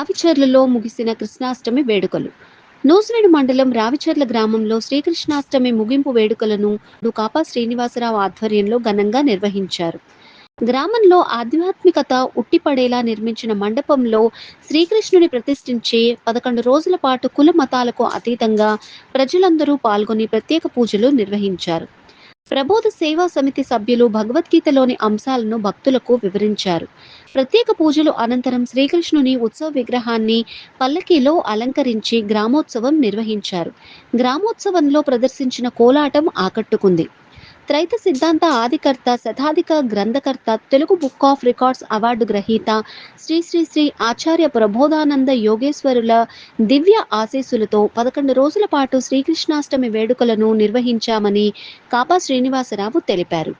రావిచర్లలో ముగిసిన కృష్ణాష్టమి వేడుకలు. నూసివేడు మండలం రావిచర్ల గ్రామంలో శ్రీకృష్ణాష్టమి ముగింపు వేడుకలను కాపా శ్రీనివాసరావు ఆధ్వర్యంలో ఘనంగా నిర్వహించారు. గ్రామంలో ఆధ్యాత్మికత ఉట్టిపడేలా నిర్మించిన మండపంలో శ్రీకృష్ణుని ప్రతిష్ఠించి పదకొండు రోజుల పాటు కుల మతాలకు అతీతంగా ప్రజలందరూ పాల్గొని ప్రత్యేక పూజలు నిర్వహించారు. ప్రబోధ సేవా సమితి సభ్యులు భగవద్గీతలోని అంశాలను భక్తులకు వివరించారు. ప్రత్యేక పూజలు అనంతరం శ్రీకృష్ణుని ఉత్సవ విగ్రహాన్ని పల్లకీలో అలంకరించి గ్రామోత్సవం నిర్వహించారు. గ్రామోత్సవంలో ప్రదర్శించిన కోలాటం ఆకట్టుకుంది. త్రైత సిద్ధాంత ఆదికర్త శతాధిక గ్రంథకర్త Telugu book of records award గ్రహీత శ్రీ శ్రీ శ్రీ ఆచార్య ప్రబోధానంద యోగేశ్వరుల దివ్య ఆశీస్సులతో పదకొండు రోజుల పాటు శ్రీకృష్ణాష్టమి వేడుకలను నిర్వహించామని కాపా శ్రీనివాసరావు తెలిపారు.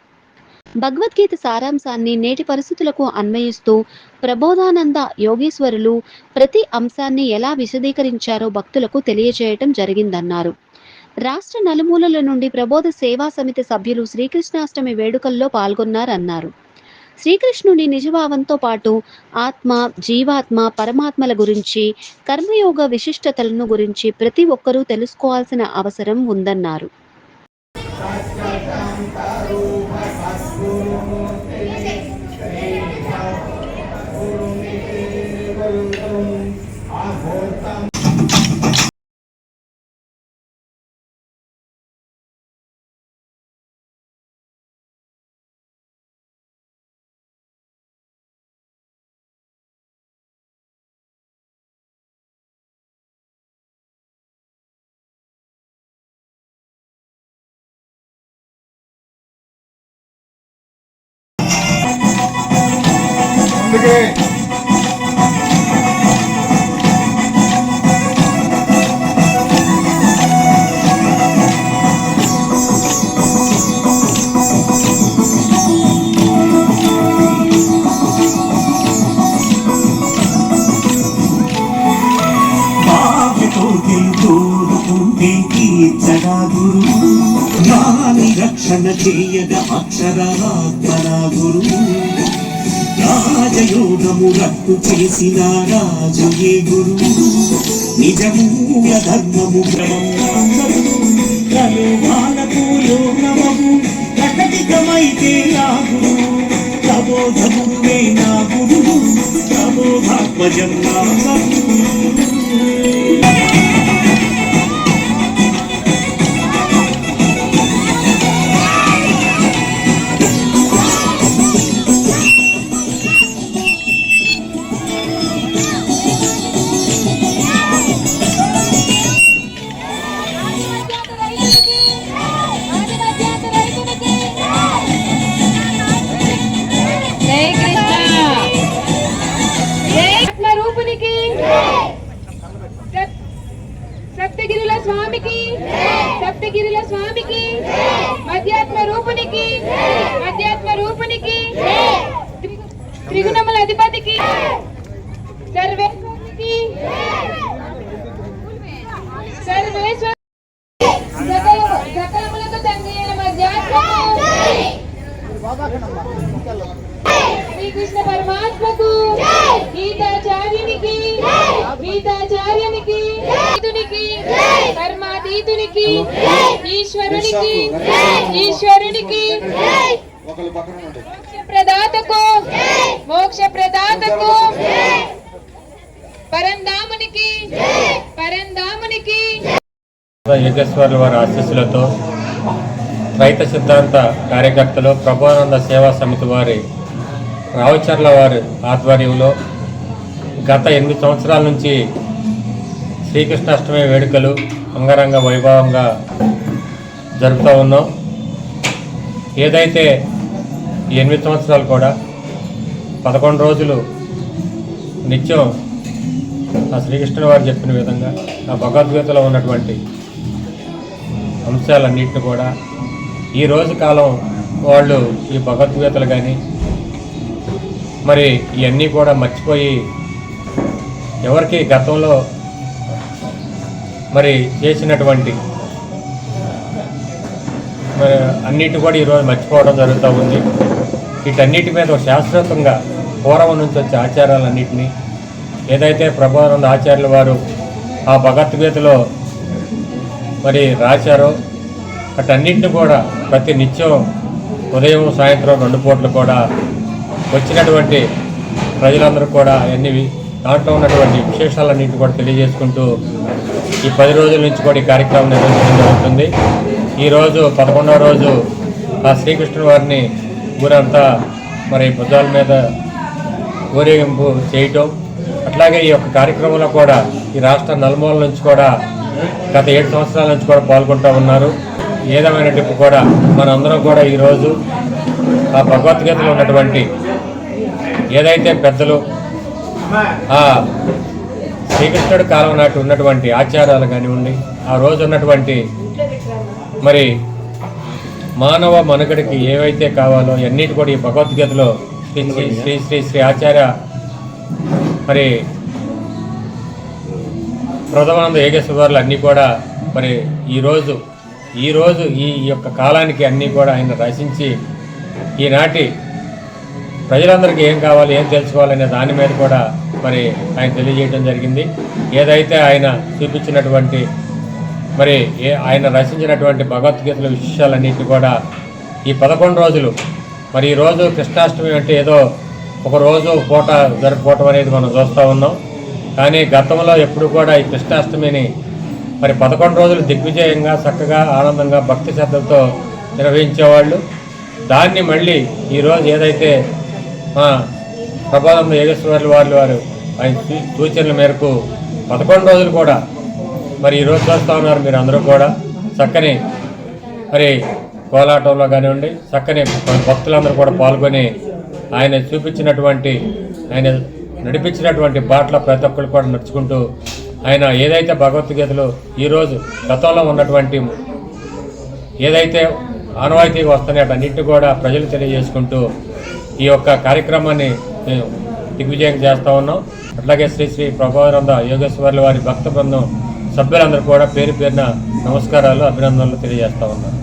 భగవద్గీత సారాంశాన్ని నేటి పరిస్థితులకు అన్వయిస్తూ ప్రబోధానంద యోగేశ్వరులు ప్రతి అంశాన్ని ఎలా విశదీకరించారో భక్తులకు తెలియజేయటం జరిగిందన్నారు. రాష్ట్ర నలుమూలల నుండి ప్రబోధ సేవా సమితి సభ్యులు శ్రీకృష్ణాష్టమి వేడుకల్లో పాల్గొన్నారన్నారు. శ్రీకృష్ణుని నిజభావంతో పాటు ఆత్మ జీవాత్మ పరమాత్మల గురించి కర్మయోగ విశిష్టతలను గురించి ప్రతి ఒక్కరూ తెలుసుకోవాల్సిన అవసరం ఉందన్నారు. అందుకే బావితో గురు నాని రక్షణ చేయద అక్షరాత్మరా యోగము రట్టు చేసిన రాజు ఏ గురు? నిజము ధర్మము ప్రలోభాలకు యోగమము ప్రకటితమైతే ఆ గురు నా గురు ప్రబోధాత్మజం నా రూపునికి అధ్యాత్మ రూపునికి త్రిగుణముల అధిపతికి సర్వేశ్వరునికి సర్వేశ్వర సకలములకు తండ్రి శ్రీకృష్ణ పరమాత్మకు గీతాచార్యునికి గీతాచార్యునికి ఈతునికి కర్మాతీతునికి ఈశ్వరునికి మోక్ష ప్రదాతకు మోక్ష ప్రదాతకు పరంధామునికి పరంధామునికి. యోగేశ్వర్ల వారి ఆశీస్సులతో రైత సిద్ధాంత కార్యకర్తలు ప్రభానంద సేవా సమితి వారి రావుచర్ల వారి ఆధ్వర్యంలో గత ఎనిమిది సంవత్సరాల నుంచి శ్రీకృష్ణాష్టమి వేడుకలు అంగరంగ వైభవంగా జరుపుతూ ఉన్నాం. ఏదైతే ఎనిమిది సంవత్సరాలు కూడా పదకొండు రోజులు నిత్యం ఆ శ్రీకృష్ణుని వారు చెప్పిన విధంగా ఆ భగవద్గీతలో ఉన్నటువంటి అంశాలన్నింటిని కూడా ఈ రోజు కాలం వాళ్ళు ఈ భగవద్గీతలు కానీ మరి ఇవన్నీ కూడా మర్చిపోయి ఎవరికి గతంలో మరి చేసినటువంటి మరి అన్నిటి కూడా ఈరోజు మర్చిపోవడం జరుగుతూ ఉంది. వీటన్నిటి మీద శాశ్వతంగా పూర్వం నుంచి వచ్చే ఆచారాలన్నింటినీ ఏదైతే ప్రభావం ఆచార్యుల వారు ఆ భగవద్గీతలో మరి రాశారో అటన్నింటిని కూడా ప్రతి నిత్యం ఉదయం సాయంత్రం రెండు పూటలు కూడా వచ్చినటువంటి ప్రజలందరూ కూడా అవన్నీ దాంట్లో ఉన్నటువంటి విశేషాలన్నింటి కూడా తెలియజేసుకుంటూ ఈ పది రోజుల నుంచి కూడా ఈ కార్యక్రమం నిర్వహించడం జరుగుతుంది. ఈరోజు పదకొండవ రోజు ఆ శ్రీకృష్ణుడు వారిని ఊరంతా మరి భుజాల మీద ఊరేగింపు చేయటం అట్లాగే ఈ యొక్క కార్యక్రమంలో కూడా ఈ రాష్ట్ర నలుమూల నుంచి కూడా గత ఏడు సంవత్సరాల నుంచి కూడా పాల్గొంటూ ఉన్నారు. ఏదేమైనట్టు కూడా మనందరం కూడా ఈరోజు ఆ భగవద్గీతలో ఉన్నటువంటి ఏదైతే పెద్దలు శ్రీకృష్ణుడి కాలం నాటి ఉన్నటువంటి ఆచారాలు కానివ్వండి ఆ రోజు ఉన్నటువంటి మరి మానవ మనుగడికి ఏవైతే కావాలో అన్నిటి కూడా ఈ భగవద్గీతలో శ్రీ శ్రీ శ్రీ శ్రీ ఆచార్య మరి ప్రథమానంద ఏకేశ్వర్లు అన్నీ కూడా మరి ఈరోజు ఈరోజు ఈ యొక్క కాలానికి అన్నీ కూడా ఆయన రచించి ఈనాటి ప్రజలందరికీ ఏం కావాలి ఏం తెలుసుకోవాలనే దాని మీద కూడా మరి ఆయన తెలియజేయడం జరిగింది. ఏదైతే ఆయన చూపించినటువంటి మరి ఏ ఆయన రచించినటువంటి భగవద్గీతల విషయాలన్నింటినీ కూడా ఈ పదకొండు రోజులు మరి ఈ రోజు కృష్ణాష్టమి అంటే ఏదో ఒక రోజు పూట జరుపుకోవటం అనేది మనం చూస్తూ ఉన్నాం. కానీ గతంలో ఎప్పుడు కూడా ఈ కృష్ణాష్టమిని మరి పదకొండు రోజులు దిగ్విజయంగా చక్కగా ఆనందంగా భక్తి శ్రద్ధలతో నిర్వహించేవాళ్ళు. దాన్ని మళ్ళీ ఈరోజు ఏదైతే ప్రభావంలో ప్రభావం యోగేశ్వర్లు వారు వారు ఆయన సూచనల మేరకు పదకొండు రోజులు కూడా మరి ఈరోజు చూస్తూ ఉన్నారు మీరు అందరూ కూడా. చక్కని మరి కోలాటంలో కానివ్వండి చక్కని భక్తులందరూ కూడా పాల్గొని ఆయన చూపించినటువంటి ఆయన నడిపించినటువంటి బాటల ప్రతి ఒక్కరు కూడా నడుచుకుంటూ ఆయన ఏదైతే భగవద్గీతలో ఈరోజు గతంలో ఉన్నటువంటి ఏదైతే ఆనవాయితీగా వస్తున్నాయో అన్నింటినీ కూడా ప్రజలు తెలియజేసుకుంటూ ఈ యొక్క కార్యక్రమాన్ని మేము దిగ్విజయం చేస్తూ ఉన్నాం. అట్లాగే శ్రీ శ్రీ ప్రభావరంద యోగేశ్వర్ల వారి భక్త బృందం సభ్యులందరూ కూడా పేరు పేరున నమస్కారాలు అభినందనలు తెలియజేస్తూ ఉన్నాం.